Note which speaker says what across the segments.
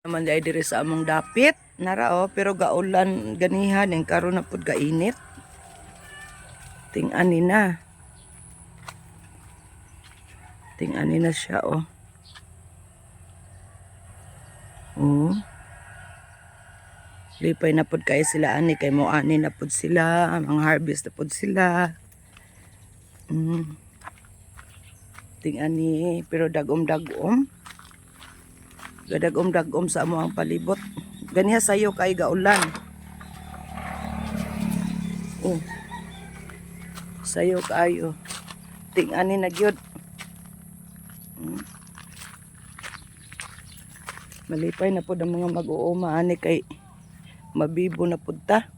Speaker 1: naman ay diri sa among dapit. Nara oh pero gaulan ganihan ning karon na pud gainit. Ting-ani na. Ting-ani na siya oh. Oh. Lipay na pud kay sila ani kay mo ani na pud sila ang harvest na pud sila. Mm. ting-ani pero dagom-dagom gadagom-dagom sa amo ang palibot. Ganiha sayo kay gaulan. Oh. Sayo kayo. Ting-ani na gyud. Hmm. Malipay na pud ang mga mag-uuma ani kay mabibo na pud ta.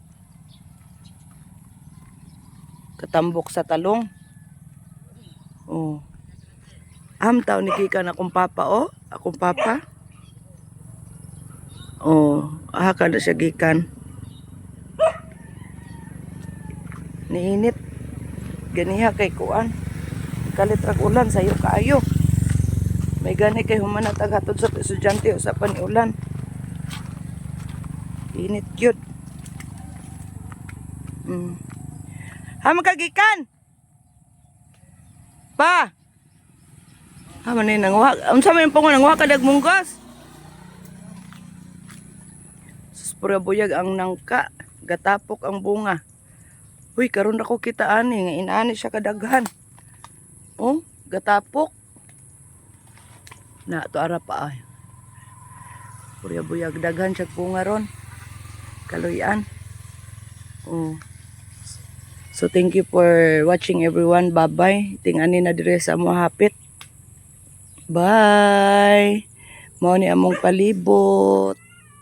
Speaker 1: Katambok sa talong. Oh. Am taw ni kika na akong papa oh. Akong papa. Oh, aha ka na siya gikan. Niinit. Ganiha kay kuan. Kalit rag ulan sayo kaayo. May gani kay humanatag hatod sa estudyante usa pa ni ulan. Init gyud. Mm. Ha magkagikan. Pa. Ha man ni nangwa. Unsa may pangon nangwa ka dag munggos? Sus pura buyag ang nangka, gatapok ang bunga. Uy, karon ako kita ani nga inaani siya kadaghan. Oh, gatapok. Na to ara pa ay. Pura buyag daghan siya bunga ron. Kaluyan. Oh. So thank you for watching everyone. Bye-bye. Tingani na dire sa mo hapit. Bye. Mao ni among palibot.